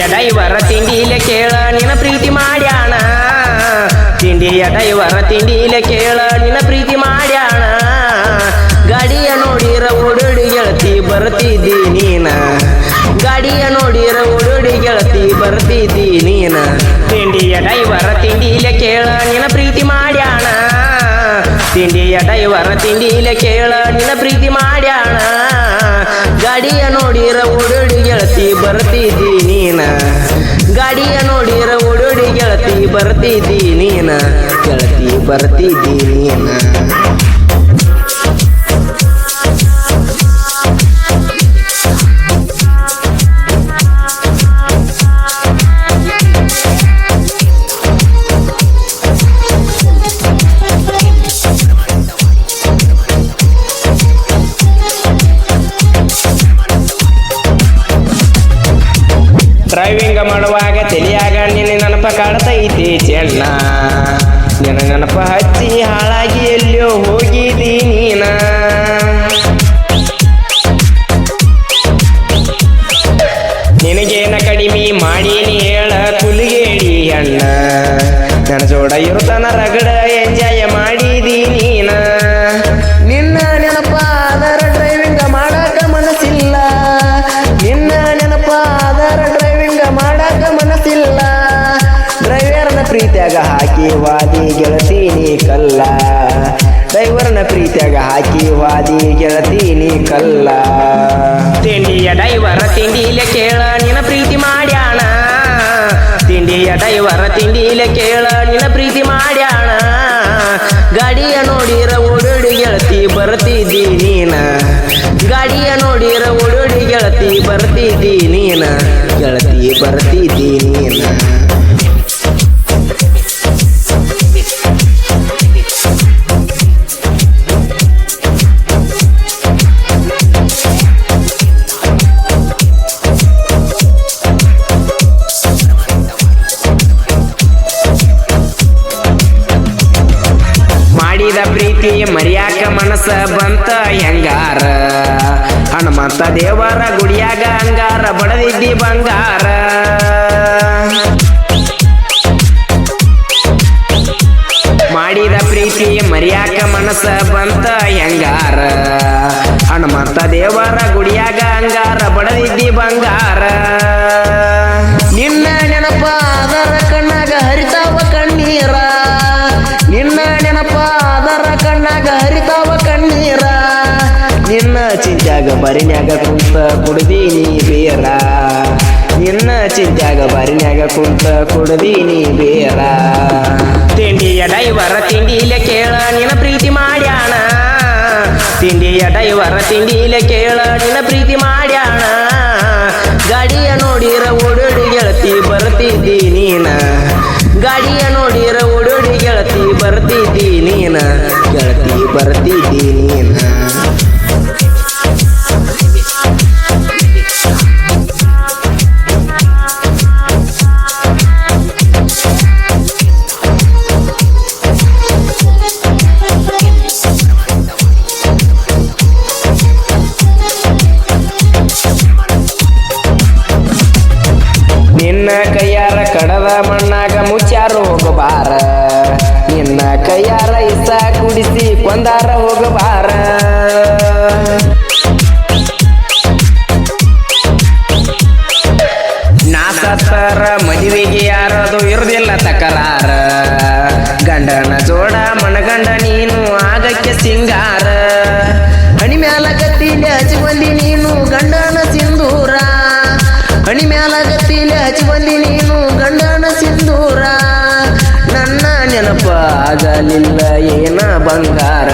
ತಿಂಡಿಯ ಡೈವರ ತಿಂಡಿಲೆ ಕೇಳ ನಿನ್ನ ಪ್ರೀತಿ ಮಾಡ್ಯಾಣ ತಿಂಡಿಯ ಡೈವರ ತಿಂಡಿಲೆ ಕೇಳ ನಿನ್ನ ಪ್ರೀತಿ ಮಾಡ್ಯಾಣ ಗಾಡಿಯ ನೋಡಿರ ಓಡೋಡಿ ಗೆಳತಿ ಬರ್ತಿದ್ದಿ ನೀನ ಗಾಡಿಯ ನೋಡಿರ ಓಡೋಡಿ ಗೆಳತಿ ಬರ್ತಿದ್ದಿ ನೀನ ತಿಂಡಿಯ ಡೈವರ ತಿಂಡಿಲೆ ಕೇಳ ನಿನ್ನ ಪ್ರೀತಿ ಮಾಡ್ಯಾಣ ತಿಂಡಿಯ ಡೈವರ ತಿಂಡಿಲೆ ಕೇಳ ನಿನ್ನ ಪ್ರೀತಿ ಮಾಡ್ಯಾಣ ಗಾಡಿಯ ನೋಡಿರ ಓಡೋಡಿ ಗೆಳತಿ ಬರ್ತಿದ್ದಿ ನೀನ. ಗಾಡಿಯ ನೋಡಿರ ಓಡೋಡಿ ಗೆಳತಿ ಬರ್ತಿದ್ದಿ ನೀನ. ಗೆಳತಿ ಬರ್ತಿದ್ದಿ ನೀನ. ಮಾಡುವಾಗ ತಲಿಯಾಗ ನಿನ್ನ ನೆನಪ ಕಾಡ್ತೈತಿ ಚೆನ್ನ. ನಿನ್ನ ನೆನಪ ಹಚ್ಚಿ ಹಾಳಾಗಿ ಎಲ್ಲೋ ಹೋಗಿದಿ ನೀನ. ನಿನಗೇನ ಕಡಿಮೆ ಮಾಡೀನಿ ಹೇಳ ಕುಲಿಗೇಡಿ ಅಣ್ಣ. ನನ್ನ ಜೋಡ ಇರುತ್ತಾನ ರಗಡ ಎಂಜಾಯ್ ಪ್ರೀತಿಯಾಗ ಹಾಕಿ ವಾದಿ ಗೆಳತೀನಿ ಕಲ್ಲ. ಡೈವರ್ನ ಪ್ರೀತಿಯಾಗ ಹಾಕಿ ವಾದಿ ಗೆಳತೀನಿ ಕಲ್ಲ. ತಿಂಡಿಯ ಡೈವರ ತಿಂಡಿಲೆ ಕೇಳ, ನಿನ್ನ ಪ್ರೀತಿ ಮಾಡ್ಯಾಣ. ತಿಂಡಿಯ ಡೈವರ ತಿಂಡಿಲೆ ಕೇಳ, ನಿನ್ನ ಪ್ರೀತಿ ಮಾಡ್ಯಾಣ. ಗಾಡಿಯ ನೋಡಿರ ಓಡೋಡಿ ಗೆಳತಿ ಬರ್ತಿದ್ದಿ ನೀನ. ಗಾಡಿಯ ನೋಡಿರ ಓಡೋಡಿ ಗೆಳತಿ ಬರ್ತಿದ್ದಿ ನೀನ. ಗೆಳತಿ ಬರ್ತಿದ್ದಿ ನೀನ. ಪ್ರೀತಿ ಮರ್ಯಾಕ ಮನಸ ಬಂತ ಹೆಂಗಾರ? ಹನುಮಂತ ದೇವರ ಗುಡಿಯಾಗ ಅಂಗಾರ, ಬಡದಿದ್ದಿ ಬಂಗಾರ. ಮಾಡಿದ ಪ್ರೀತಿ ಮರ್ಯಾಕ ಮನಸ ಬಂತ ಹೆಂಗಾರ? ಹನುಮಂತ ದೇವರ ಗುಡಿಯಾಗ ಅಂಗಾರ, ಬಡದಿದ್ದಿ ಬಂಗಾರ. ಬರಿನ್ಯಾಗ ಕುಂತ ಕುಡ್ದೀನಿ ಬೇರ. ನಿನ್ನ ಚಿಂತ್ಯಾಗ ಬರಿನ್ಯಾಗ ಕುಂತ ಕುಡ್ದೀನಿ ಬೇರ. ತಿಂಡಿಯ ಡೈವರ ತಿಂಡಿಲೆ ಕೇಳ, ನಿನ್ನ ಪ್ರೀತಿ ಮಾಡ್ಯಾಣ. ತಿಂಡಿಯ ಡೈವರ ತಿಂಡಿಲೆ ಕೇಳ, ನಿನ್ನ ಪ್ರೀತಿ ಮಾಡ್ಯಾಣ. ಗಾಡಿಯ ನೋಡಿರ ಓಡೋಡಿ ಗೆಳತಿ ಬರ್ತಿದ್ದಿ ನೀನ. ಗಾಡಿಯ ನೋಡಿರ ಓಡೋಡಿ ಗೆಳತಿ ಬರ್ತಿದ್ದಿ ನೀನ. ಗೆಳತಿ ಬರ್ತಿದ್ದಿ ನೀನ. ಕಡದ ಮಣ್ಣಾಗ ಮುಚ್ಚಾರ ಹೋಗಬಾರ ನಿನ್ನ ಕೈಯಾರ ಇಸ ಕುಡಿಸಿ ಕೊಂದಾರ ಹೋಗಬಾರ ನಾ ಸತ್ತರ ಮದುವೆಗೆ ಯಾರದು ಇರುದಿಲ್ಲ ತಕರಾರ. ಗಂಡನ ಜೋಡ ಮಣಗಂಡ ನೀನು ಆಗಕ್ಕೆ ಸಿಂಗಾರ. ಆಗಲಿಲ್ಲ ಏನ ಬಂಗಾರ?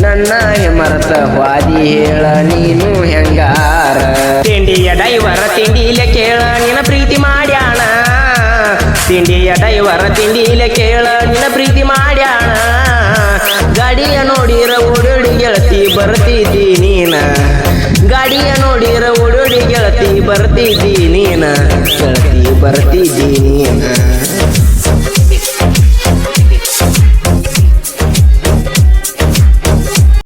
ನನ್ನ ಹೆಮರತ ವಾದಿ ಹೇಳ, ನೀನು ಹೆಂಗಾರ? ತಿಂಡಿಯ ಡೈವರ ತಿಂಡಿಲೆ ಕೇಳ, ನಿನ್ನ ಪ್ರೀತಿ ಮಾಡ್ಯಾಣ ತಿಂಡಿಯ ಡೈವರ ತಿಂಡಿಲೆ ಕೇಳ, ನಿನ್ನ ಪ್ರೀತಿ ಮಾಡ್ಯಾಣ ಗಾಡಿಯ ನೋಡಿರ ಓಡೋಡಿ ಗೆಳತಿ ಬರ್ತಿದ್ದಿ ನೀನ. ಗಾಡಿಯ ನೋಡಿರ ಓಡೋಡಿ ಗೆಳತಿ ಬರ್ತಿದ್ದಿ ನೀನ. ಗೆಳತಿ ಬರ್ತಿದ್ದಿ ನೀನ.